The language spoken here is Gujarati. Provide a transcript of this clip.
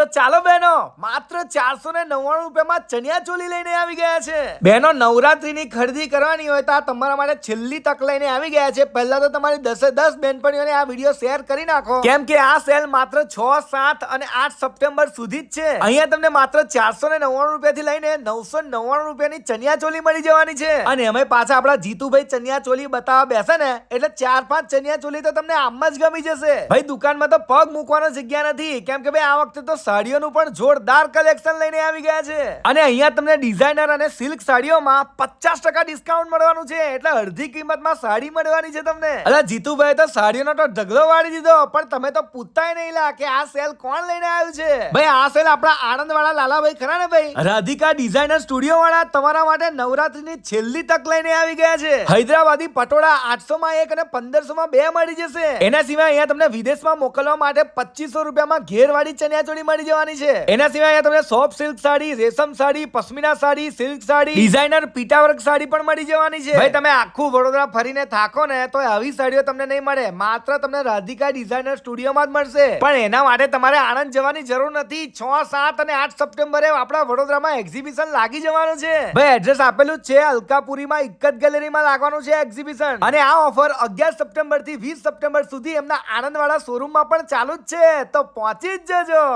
તો ચાલો બહેનો, માત્ર ચારસો ને નવ્વાણું રૂપિયામાં ચણિયા ચોલી લઈને આવી ગયા છે. બહેનો, નવરાત્રીની ખરીદી કરવાની હોય તો આ તમારા માટે છેલ્લી તક લઈને આવી ગયા છે. પહેલા તો તમારી દસે દસ બેનપણીઓને આ વીડિયો શેર કરી નાખો. કેમ કે આ સેલ માત્ર છ, સાત અને આઠ સપ્ટેમ્બર સુધી જ છે. અહીંયા તમને માત્ર ચારસો ને નવ્વાણું રૂપિયાથી લઈને નવસો નવ્વાણું રૂપિયાની ચણિયા ચોલી મળી જવાની છે. અને અમે પાછા આપણા જીતુભાઈ ચણિયા ચોલી બતાવવા બેસે ને, એટલે ચાર, પાંચ ચણિયા ચોલી તો તમને આમ જ ગમી જશે. ભાઈ, દુકાનમાં તો પગ મૂકવાનો જગ્યા નથી. કેમ કે ભાઈ, આ વખતે તો સાડીઓનું પણ જોરદાર કલેક્શન લઈને આવી ગયા છે. અને અહીંયા તમને ડિઝાઇનર અને સિલ્ક સાડીઓમાં પચાસ ટકા ડિસ્કાઉન્ટ મળવાનું છે. એટલે અડધી કિંમતમાં સાડી મળવાની છે તમને. અલા જીતુભાઈ તો સાડીઓનો તો ઢગલો વાળી દીધો, પણ તમે તો પૂછતાય નહીં લા કે આ સેલ કોણ લઈને આવ્યું છે? ભાઈ, આ સેલ આપણા આણંદ વાળા લાલાભાઈ ખરા ને ભાઈ? રાધિકા ડિઝાઇનર સ્ટુડિયો વાળા તમારા માટે નવરાત્રીની છેલ્લી તક લઈને આવી ગયા છે. હૈદરાબાદી પટોળા આઠસો માં એક અને પંદરસો માં બે મળી જશે. એના સિવાય અહીંયા તમને વિદેશમાં મોકલવા માટે પચીસો રૂપિયામાં ઘેરવાળી ચણિયાચોળી મળી જવાની છે. એના સિવાય અહીંયા તમને સોફ્ટ સિલ્ક સાડી રેશમ સાડી પશ્મિના સાડી સિલ્ક સાડી ડિઝાઇનર પીટા વર્ક સાડી પણ મળી જવાની છે. ભાઈ તમે આખું વડોદરા ફરીને થાકો ને તો આવી સાડીઓ તમને નહીં મળે. માત્ર તમને રાધિકા ડિઝાઇનર સ્ટુડિયોમાં જ મળશે. પણ એના માટે તમારે આણંદ જવાની જરૂર નથી. છ સાત અને આઠ સપ્ટેમ્બરે આપણા વડોદરામાં એક્ઝિબિશન લાગી જવાનું છે. ભાઈ એડ્રેસ આપેલું જ છે. અલકાપુરીમાં એક જ ગેલેરીમાં લાગવાનું છે એક્ઝિબિશન અને આ ઓફર અગિયાર સપ્ટેમ્બરથી વીસ સપ્ટેમ્બર સુધી એમના આણંદ વાળા શોરૂમમાં પણ ચાલુ જ છે. તો પહોંચી જ જજો.